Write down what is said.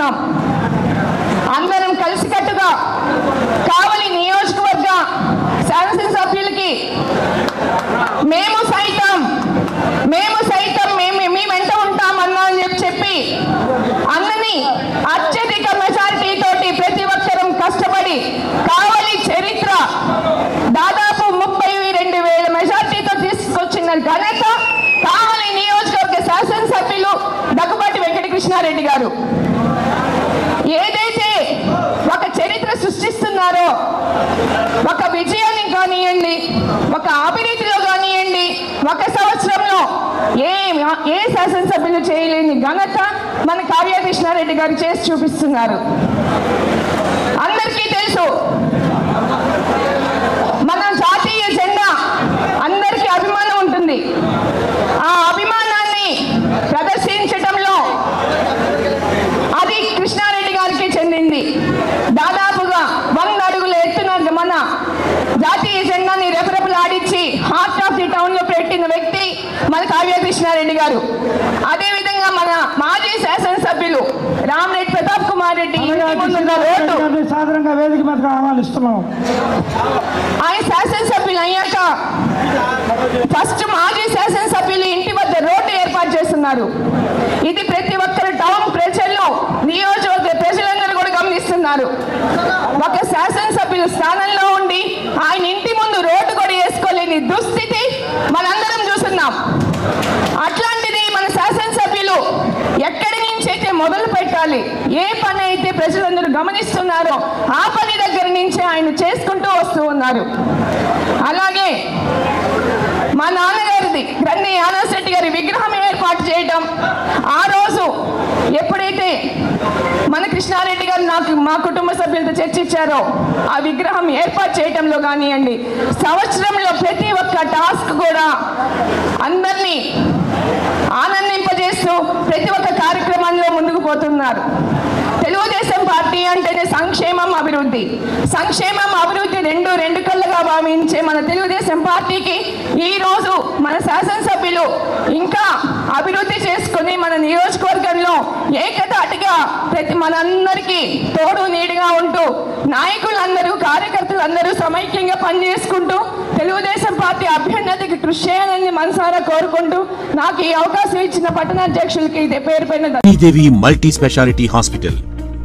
అధికారంలోకి అందరం కలిసికట్టుగా కావలి నియోజకవర్గ శాసనసభ్యులకి మేము సైతం మేము సైతం మేము మీ వెంట ఉంటామన్నా అని చెప్పి అందరినీ అత్యధిక మెజారిటీ తోటి ప్రతి ఒక్కరం కష్టపడి కావలి చరిత్ర దాదాపు ముప్పై రెండు వేల మెజారిటీతో తీసుకొచ్చిన ఘనత కావలి నియోజకవర్గ శాసనసభ్యులు దగ్గుబాటి వెంకటకృష్ణారెడ్డి గారు ఏదైతే ఒక చరిత్ర సృష్టిస్తున్నారో ఒక విజయాన్ని కానివ్వండి ఒక అవినీతిలో కానివ్వండి ఒక సంవత్సరంలో ఏ ఏ శాసనసభ్యులు చేయలేని ఘనత మన కార్యకృష్ణారెడ్డి గారు చేసి చూపిస్తున్నారు. అందరికీ తెలుసు జాతీయ జెండాని రెపరెపలాడించి హార్ట్ ఆఫ్ ది టౌన్లో పెట్టిన వ్యక్తి మన కావ్య కృష్ణారెడ్డి గారు. అదే విధంగా మన మాజీ శాసనసభ్యులు రామరెడ్డి ప్రతాప్ కుమార్ రెడ్డి రోడ్డు సాధారణంగా వేదిక మీదకి ఆహ్వానిస్తున్నాం ఆయన శాసనసభ్యులు అయ్యాక ఫస్ట్ మాజీ శాసనసభ్యులు ఇంటి వద్ద రోడ్డు ఏర్పాటు చేస్తున్నారు. ఇది ప్రతి ఒక్కరు టౌన్ ప్రజల్లో నియోజకవర్గ ప్రజలందరూ కూడా గమనిస్తున్నారు. ఒక శాసనసభ్యుల స్థానంలో ఉండి ఆయన ఇంటి ముందు రోడ్డు కూడా వేసుకోలేని దుస్థితి మనందరం చూస్తున్నాం అట్లాంటిది మన శాసనసభ్యులు ఎక్కడి నుంచి అయితే మొదలు పెట్టాలి. ఏ పని అయితే ప్రజలందరూ గమనిస్తున్నారో ఆ పని దగ్గర నుంచి ఆయన చేసుకుంటూ వస్తూ ఉన్నారు. అలాగే మా నాన్నగారిది గ్రంథి యాదవశెట్టి గారి విగ్రహం ఏర్పాటు చేయటం. ఆ రోజు ఎప్పుడైతే మన కృష్ణారెడ్డి గారు నాకు మా కుటుంబ సభ్యులతో చర్చించారో ఆ విగ్రహం ఏర్పాటు చేయటంలో కానివ్వండి సంవత్సరంలో ప్రతి ఒక్క టాస్క్ కూడా అందరినీ ఆనందింపజేస్తూ ప్రతి ఒక్క కార్యక్రమంలో పోతున్నారు. తెలుగుదేశం పార్టీ అంటేనే సంక్షేమం అభివృద్ధి. సంక్షేమం అభివృద్ధి రెండు రెండు కళ్ళగా భావించే మన తెలుగుదేశం పార్టీకి ఈ రోజు మన శాసనసభ్యులు ఇంకా అభివృద్ధి చేసుకుని మన నియోజకవర్గంలో ఏకతాటిగా ప్రతి మనందరికీ తోడు నీడిగా ఉంటూ నాయకులందరూ కార్యకర్తలు అందరూ సమైక్యంగా పనిచేసుకుంటూ తెలుగుదేశం పార్టీ అభ్యున్నతికి కృషి చేయాలని మనసారా కోరుకుంటూ నాకు ఈ అవకాశం ఇచ్చిన పట్టణాధ్యక్షులకి ఇదే పేరు పైన multi speciality hospital.